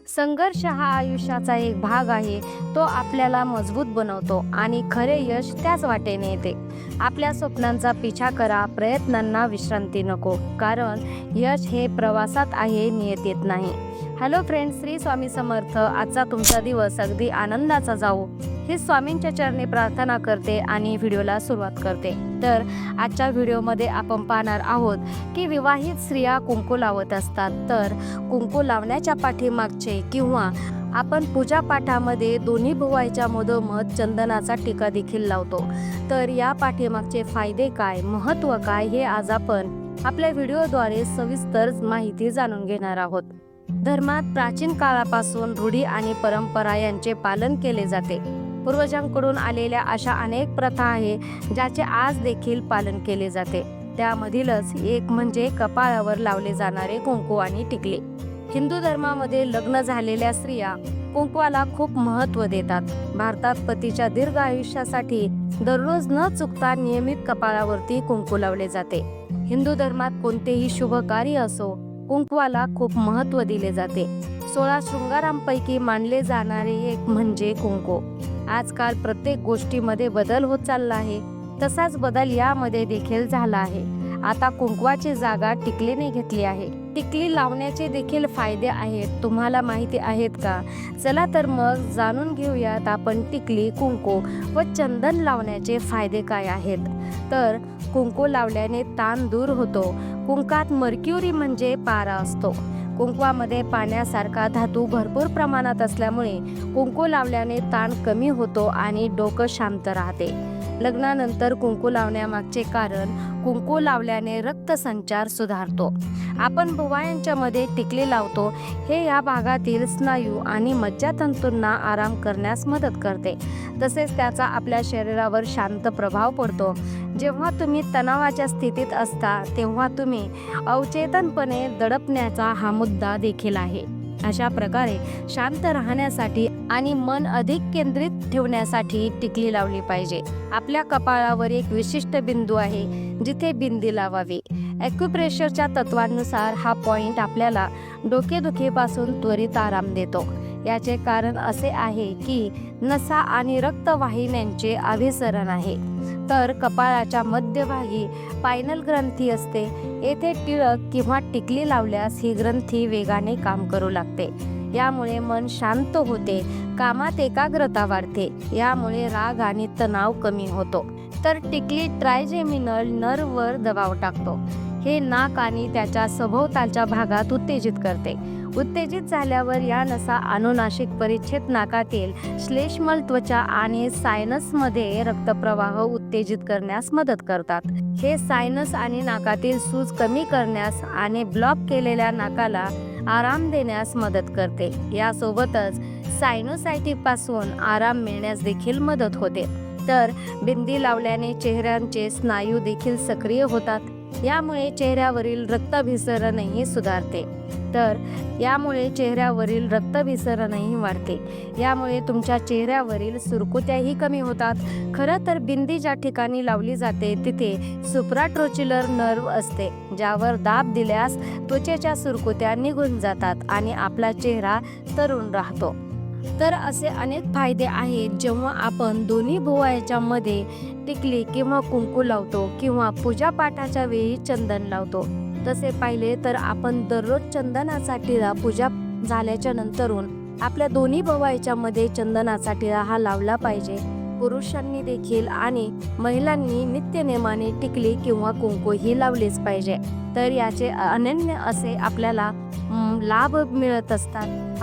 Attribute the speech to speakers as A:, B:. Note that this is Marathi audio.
A: संघर्ष हा आयुष्याचा एक भाग आहे. तो आपल्याला मजबूत बनवतो आणि खरे यश त्याच वाटेने येते. आपल्या स्वप्नांचा पिछा करा प्रयत्नांना विश्रांती नको. कारण यश हे प्रवासात आहे नियतीत नाही. Hello friends Shri Swami Samarth. आजचा तुमचा दिवस अगदी आनंदाचा जाऊ ही स्वामींच्या चरणी प्रार्थना करते आणि व्हिडिओला सुरुवात करते. तर आजच्या व्हिडिओमध्ये आपण पाहणार आहोत की विवाहित स्त्रिया कुंकू लावत असतात. तर कुंकू लावण्याच्या पाठीमागचे किंवा आपण पूजापाठामध्ये दोन्ही भुवायच्या मधोमध चंदनाचा टीका देखील लावतो. तर या पाठीमागचे फायदे काय महत्त्व काय हे आज आपण आपल्या व्हिडिओद्वारे सविस्तर माहिती जाणून घेणार आहोत. धर्मात प्राचीन काळापासून रूढी आणि परंपरा यांचे पालन केले जाते. पूर्वजांकडून आलेल्या अशा अनेक प्रथा आहे ज्याचे आज देखील पालन केले जाते. त्यामधीलच एक म्हणजे कपाळावर लावले जाणारे कुंकू आणि टिकले. हिंदू धर्मामध्ये लग्न झालेल्या स्त्रिया कुंकवाला खूप महत्त्व देतात. भारतात पतीच्या दीर्घ आयुष्यासाठी दररोज न चुकता नियमित कपाळावरती कुंकू लावले जाते. हिंदू धर्मात कोणतेही शुभ कार्य असो कुंकवाला खूप महत्त्व दिले जाते. सोळा शृंगारांपैकी मानले जाणारे एक म्हणजे कुंकू. आजकाल प्रत्येक गोष्टीमध्ये बदल होत चालला आहे. तसाच बदल यामध्ये देखील झाला आहे. आता कुंकवाची जागा टिकलीने घेतली आहे. टिकली लावण्याचे देखील फायदे आहेत. तुम्हाला माहिती आहेत का? चला तर मग जाणून घेऊयात आपण टिकली कुंकू व चंदन लावण्याचे फायदे काय आहेत. तर कुंकू लावल्याने ताण दूर होतो. कुंकात मर्क्युरी म्हणजे पारा असतो. कुंकवामध्ये पाण्यासारखा धातू भरपूर प्रमाणात असल्यामुळे कुंकू लावल्याने ताण कमी होतो आणि डोकं शांत राहते. लग्नानंतर कुंकू लावण्यामागचे कारण कुंकू लावल्याने रक्तसंचार सुधारतो. आपण भुवायांच्या मध्ये टिकली लावतो. हे या भागातील स्नायू आणि मज्जातंतूंना आराम करण्यास मदत करते. तसेच त्याचा आपल्या शरीरावर शांत प्रभाव पडतो. जेव्हा तुम्ही तणावाच्या स्थितीत असता तेव्हा तुम्ही अवचेतनपणे दडपण्याचा हा मुद्दा देखील आहे. अशा प्रकारे शांत राहण्यासाठी आणि मन अधिक केंद्रित ठेवण्यासाठी टिकली लावली पाहिजे. आपल्या कपाळावर एक विशिष्ट बिंदू आहे जिथे बिंदी लावावी. ॲक्युप्रेशरच्या तत्वानुसार हा पॉइंट आपल्याला डोकेदुखीपासून त्वरित आराम देतो. याचे कारण असे आहे की नसा आणि रक्तवाहिन्यांचे अभिसरण आहे. तर कपाळाच्या मध्यभागी पायनल ग्रंथी असते. येथे टिळक किंवा टिकली लावल्यास ही ग्रंथी वेगाने काम करू लागते. यामुळे मन शांत होते कामात एकाग्रता वाढते यामुळे राग आणि तणाव कमी होतो. तर टिकली ट्रायजेमिनल नर्ववर दबाव टाकतो. हे नाक आणि त्याच्या सभोवतालच्या भागात उत्तेजित करते. उत्तेजित झाल्यावर या नसा अनुनाशिक परिच्छेद नाकातील श्लेष्मल त्वचा आणि सायनसमध्ये रक्तप्रवाह उत्तेजित करण्यास मदत करतात. हे सायनस आणि नाकातील सूज कमी करण्यास आणि ब्लॉक केलेल्या नाकाला आराम देण्यास मदत करते. यासोबतच सायनोसायटीपासून आराम मिळण्यास देखील मदत होते. तर बिंदी लावल्याने चेहऱ्यांचे स्नायू देखील सक्रिय होतात. यामुळे चेहऱ्यावरील रक्तभिसरणही सुधारते. तर यामुळे चेहऱ्यावरील रक्तभिसरणही वाढते. यामुळे तुमच्या चेहऱ्यावरील सुरकुत्याही कमी होतात. खरं तर बिंदी ज्या ठिकाणी लावली जाते तिथे सुप्राट्रोचिलर नर्व असते ज्यावर दाब दिल्यास त्वचेच्या सुरकुत्या निघून जातात आणि आपला चेहरा तरुण राहतो. तर असे अनेक फायदे आहेत. जेव्हा आपण दोन्ही भुवयाच्या मध्ये टिकली किंवा कुंकू लावतो किंवा पूजापाठाच्या वेळी चंदन लावतो. तसे पाहिले तर आपण दररोज चंदनाचा टिळा पूजा झाल्याच्या नंतरून आपल्या दोन्ही भवायच्या मध्ये चंदनाचा टिळा हा लावला पाहिजे. पुरुषांनी देखील आणि महिलांनी नित्यनेमाने टिकली किंवा कुंकू ही लावलीच पाहिजे. तर याचे अनन्य असे आपल्याला लाभ मिळत असतात.